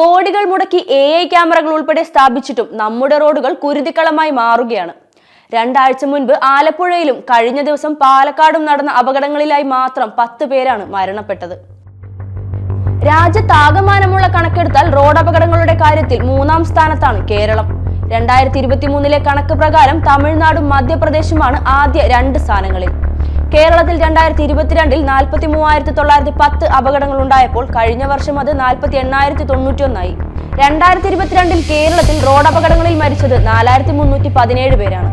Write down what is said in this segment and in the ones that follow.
കോടികൾ മുടക്കി A I ക്യാമറകൾ ഉൾപ്പെടെ സ്ഥാപിച്ചിട്ടും നമ്മുടെ റോഡുകൾ കുരുതിക്കളമായി മാറുകയാണ്. രണ്ടാഴ്ച മുൻപ് ആലപ്പുഴയിലും കഴിഞ്ഞ ദിവസം പാലക്കാടും നടന്ന അപകടങ്ങളിലായി മാത്രം പത്ത് പേരാണ് മരണപ്പെട്ടത്. രാജ്യത്താകമാനമുള്ള കണക്കെടുത്താൽ റോഡ് അപകടങ്ങളുടെ കാര്യത്തിൽ മൂന്നാം സ്ഥാനത്താണ് കേരളം. രണ്ടായിരത്തി ഇരുപത്തി മൂന്നിലെ കണക്ക് പ്രകാരം തമിഴ്നാടും മധ്യപ്രദേശുമാണ് ആദ്യ രണ്ട് സ്ഥാനങ്ങളിൽ. കേരളത്തിൽ രണ്ടായിരത്തി ഇരുപത്തിരണ്ടിൽ നാൽപ്പത്തി മൂവായിരത്തി തൊള്ളായിരത്തി പത്ത് അപകടങ്ങൾ ഉണ്ടായപ്പോൾ കഴിഞ്ഞ വർഷം അത് നാൽപ്പത്തി എണ്ണായിരത്തി തൊണ്ണൂറ്റി ഒന്നായി രണ്ടായിരത്തി ഇരുപത്തിരണ്ടിൽ കേരളത്തിൽ റോഡ് അപകടങ്ങളിൽ മരിച്ചത് നാലായിരത്തി മുന്നൂറ്റി പതിനേഴ് പേരാണ്.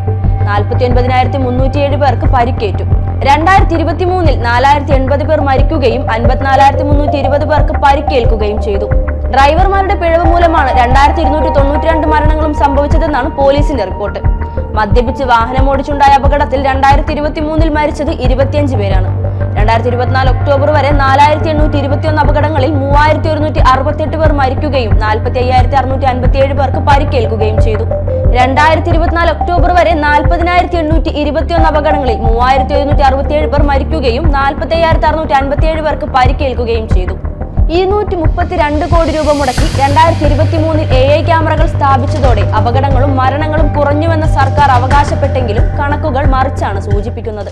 നാൽപ്പത്തി ഒൻപതിനായിരത്തി മുന്നൂറ്റിയേഴ് പേർക്ക് പരിക്കേറ്റു. രണ്ടായിരത്തി ഇരുപത്തി മൂന്നിൽ നാലായിരത്തി എൺപത് പേർ മരിക്കുകയും അൻപത്തിനാലായിരത്തി മുന്നൂറ്റി ഇരുപത് പേർക്ക് പരിക്കേൽക്കുകയും ചെയ്തു. ഡ്രൈവർമാരുടെ പിഴവ് മൂലമാണ് രണ്ടായിരത്തി ഇരുന്നൂറ്റി തൊണ്ണൂറ്റി രണ്ട് മരണങ്ങളും സംഭവിച്ചതെന്നാണ് പോലീസിന്റെ റിപ്പോർട്ട്. മദ്യപിച്ച് വാഹനം വാഹനമോടിച്ചുണ്ടായ അപകടത്തിൽ രണ്ടായിരത്തി ഇരുപത്തി മൂന്നിൽ മരിച്ചത് ഇരുപത്തിയഞ്ച് പേരാണ്. രണ്ടായിരത്തി ഇരുപത്തിനാല് ഒക്ടോബർ വരെ നാലായിരത്തി എണ്ണൂറ്റി ഇരുപത്തിയൊന്ന് അപകടങ്ങളിൽ മൂവായിരത്തി ഒരുന്നൂറ്റി അറുപത്തിയെട്ട് പേർ മരിക്കുകയും നാൽപ്പത്തി അയ്യായിരത്തി അറുന്നൂറ്റി അൻപത്തിയേഴ് പേർക്ക് പരിക്കേൽക്കുകയും ചെയ്തു. രണ്ടായിരത്തി ഇരുപത്തിനാല് ഒക്ടോബർ വരെ നാൽപ്പതിനായിരത്തി എണ്ണൂറ്റി ഇരുപത്തിയൊന്ന് അപകടങ്ങളിൽ മൂവായിരത്തി ഒരുന്നൂറ്റി അറുപത്തിയേഴ് പേർ മരിക്കുകയും നാൽപ്പത്തി അയ്യായിരത്തി അറുന്നൂറ്റി അൻപത്തിയേഴ് പേർക്ക് പരിക്കേൽക്കുകയും ചെയ്തു. ഇരുന്നൂറ്റി മുപ്പത്തിരണ്ട് കോടി രൂപ മുടക്കി രണ്ടായിരത്തി ഇരുപത്തി മൂന്നിൽ എ ഐ ക്യാമറകൾ സ്ഥാപിച്ചതോടെ അപകടങ്ങളും മരണങ്ങളും കുറഞ്ഞുവെന്ന് സർക്കാർ അവകാശപ്പെട്ടെങ്കിലും കണക്കുകൾ മറിച്ചാണ് സൂചിപ്പിക്കുന്നത്.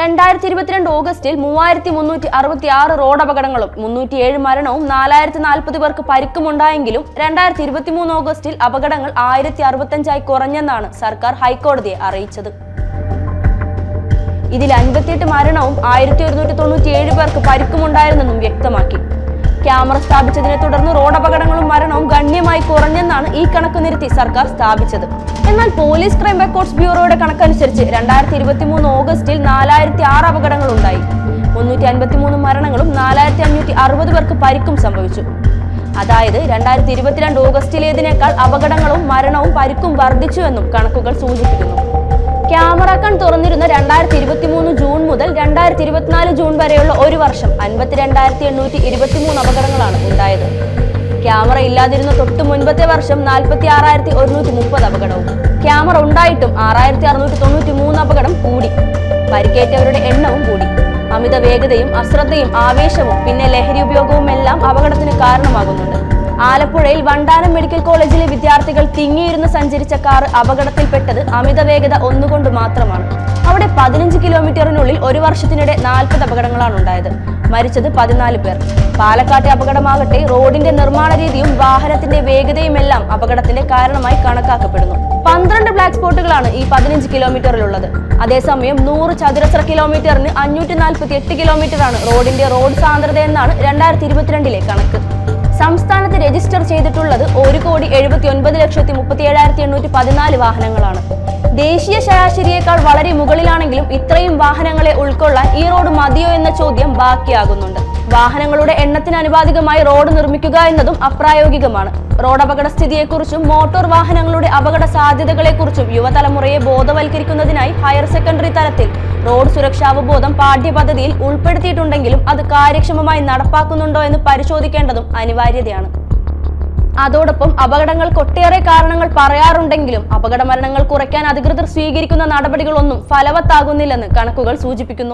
രണ്ടായിരത്തി ഇരുപത്തിരണ്ട് ഓഗസ്റ്റിൽ മൂവായിരത്തി മുന്നൂറ്റി അറുപത്തി ആറ് റോഡ് അപകടങ്ങളും മുന്നൂറ്റിയേഴ് മരണവും നാലായിരത്തി നാൽപ്പത് പേർക്ക് പരിക്കുമുണ്ടായെങ്കിലും രണ്ടായിരത്തി ഇരുപത്തി മൂന്ന് ഓഗസ്റ്റിൽ അപകടങ്ങൾ ആയിരത്തി അറുപത്തഞ്ചായി കുറഞ്ഞെന്നാണ് സർക്കാർ ഹൈക്കോടതിയെ അറിയിച്ചത്. ഇതിൽ അൻപത്തിയെട്ട് മരണവും ആയിരത്തി ഒരുന്നൂറ്റി തൊണ്ണൂറ്റി ഏഴ് പേർക്ക് പരിക്കുമുണ്ടായിരുന്നെന്നും വ്യക്തമാക്കി. ക്യാമറ സ്ഥാപിച്ചതിനെ തുടർന്ന് റോഡ് അപകടങ്ങളും മരണവും ഗണ്യമായി കുറഞ്ഞെന്നാണ് ഈ കണക്ക് നിരത്തി സർക്കാർ സ്ഥാപിച്ചത്. എന്നാൽ പോലീസ് ക്രൈം റെക്കോർഡ്സ് ബ്യൂറോയുടെ കണക്കനുസരിച്ച് രണ്ടായിരത്തി ഇരുപത്തി മൂന്ന് ഓഗസ്റ്റിൽ നാലായിരത്തി ആറ് അപകടങ്ങൾ ഉണ്ടായി മുന്നൂറ്റി അൻപത്തി മൂന്ന് മരണങ്ങളും നാലായിരത്തി അഞ്ഞൂറ്റി അറുപത് പേർക്ക് പരിക്കും സംഭവിച്ചു. അതായത് രണ്ടായിരത്തി ഇരുപത്തിരണ്ട് ഓഗസ്റ്റിലേതിനേക്കാൾ അപകടങ്ങളും മരണവും പരിക്കും വർദ്ധിച്ചുവെന്നും കണക്കുകൾ സൂചിപ്പിക്കുന്നു. ക്യാമറ കൺ തുറന്നിരുന്ന രണ്ടായിരത്തി ഇരുപത്തി മൂന്ന് ജൂൺ മുതൽ രണ്ടായിരത്തി ഇരുപത്തിനാല് ജൂൺ വരെയുള്ള ഒരു വർഷം അൻപത്തിരണ്ടായിരത്തി എണ്ണൂറ്റി ഇരുപത്തി മൂന്ന് അപകടങ്ങളാണ് ഉണ്ടായത്. ക്യാമറ ഇല്ലാതിരുന്ന തൊട്ട് മുൻപത്തെ വർഷം നാൽപ്പത്തി ആറായിരത്തി ഒരുന്നൂറ്റി മുപ്പത് അപകടവും. ക്യാമറ ഉണ്ടായിട്ടും ആറായിരത്തി അറുന്നൂറ്റി തൊണ്ണൂറ്റി മൂന്ന് അപകടം കൂടി. പരിക്കേറ്റവരുടെ എണ്ണവും കൂടി. അമിത വേഗതയും അശ്രദ്ധയും ആവേശവും പിന്നെ ലഹരി ഉപയോഗവും എല്ലാം അപകടത്തിന് കാരണമാകുന്നുണ്ട്. ആലപ്പുഴയിൽ വണ്ടാനം മെഡിക്കൽ കോളേജിലെ വിദ്യാർത്ഥികൾ തിങ്ങിയിരുന്ന് സഞ്ചരിച്ച കാർ അപകടത്തിൽപ്പെട്ടത് അമിത വേഗത ഒന്നുകൊണ്ട് മാത്രമാണ്. അവിടെ പതിനഞ്ച് കിലോമീറ്ററിനുള്ളിൽ ഒരു വർഷത്തിനിടെ നാൽപ്പത് അപകടങ്ങളാണ് ഉണ്ടായത്. മരിച്ചത് പതിനാല് പേർ. പാലക്കാട്ടെ അപകടമാകട്ടെ റോഡിന്റെ നിർമ്മാണ രീതിയും വാഹനത്തിന്റെ വേഗതയുമെല്ലാം അപകടത്തിന്റെ കാരണമായി കണക്കാക്കപ്പെടുന്നു. പന്ത്രണ്ട് ബ്ലാക്ക് സ്പോട്ടുകളാണ് ഈ പതിനഞ്ച് കിലോമീറ്ററിലുള്ളത്. അതേസമയം നൂറ് ചതുരശ്ര കിലോമീറ്ററിന് അഞ്ഞൂറ്റി നാൽപ്പത്തി എട്ട് കിലോമീറ്ററാണ് റോഡിന്റെ റോഡ് സാന്ദ്രത എന്നാണ് രണ്ടായിരത്തി ഇരുപത്തിരണ്ടിലെ കണക്ക്. സംസ്ഥാനത്ത് രജിസ്റ്റർ ചെയ്തിട്ടുള്ളത് ഒരു കോടി എഴുപത്തി ഒൻപത് ലക്ഷത്തി മുപ്പത്തി ഏഴായിരത്തി എണ്ണൂറ്റി പതിനാല് വാഹനങ്ങളാണ്. ദേശീയ ശരാശരിയേക്കാൾ വളരെ മുകളിലാണെങ്കിലും ഇത്രയും വാഹനങ്ങളെ ഉൾക്കൊള്ളാൻ ഈ റോഡ് മതിയോ എന്ന ചോദ്യം ബാക്കിയാകുന്നുണ്ട്. വാഹനങ്ങളുടെ എണ്ണത്തിനനുപാതികമായി റോഡ് നിർമ്മിക്കുക എന്നതും അപ്രായോഗികമാണ്. റോഡ് അപകട സ്ഥിതിയെക്കുറിച്ചും മോട്ടോർ വാഹനങ്ങളുടെ അപകട സാധ്യതകളെക്കുറിച്ചും യുവതലമുറയെ ബോധവൽക്കരിക്കുന്നതിനായി ഹയർ സെക്കൻഡറി തലത്തിൽ റോഡ് സുരക്ഷാവബോധം പാഠ്യപദ്ധതിയിൽ ഉൾപ്പെടുത്തിയിട്ടുണ്ടെങ്കിലും അത് കാര്യക്ഷമമായി നടപ്പാക്കുന്നുണ്ടോ എന്ന് പരിശോധിക്കേണ്ടതും അനിവാര്യതയാണ്. അതോടൊപ്പം അപകടങ്ങൾക്ക് ഒട്ടേറെ കാരണങ്ങൾ പറയാറുണ്ടെങ്കിലും അപകട മരണങ്ങൾ കുറയ്ക്കാൻ അധികൃതർ സ്വീകരിക്കുന്ന നടപടികളൊന്നും ഫലവത്താകുന്നില്ലെന്ന് കണക്കുകൾ സൂചിപ്പിക്കുന്നു.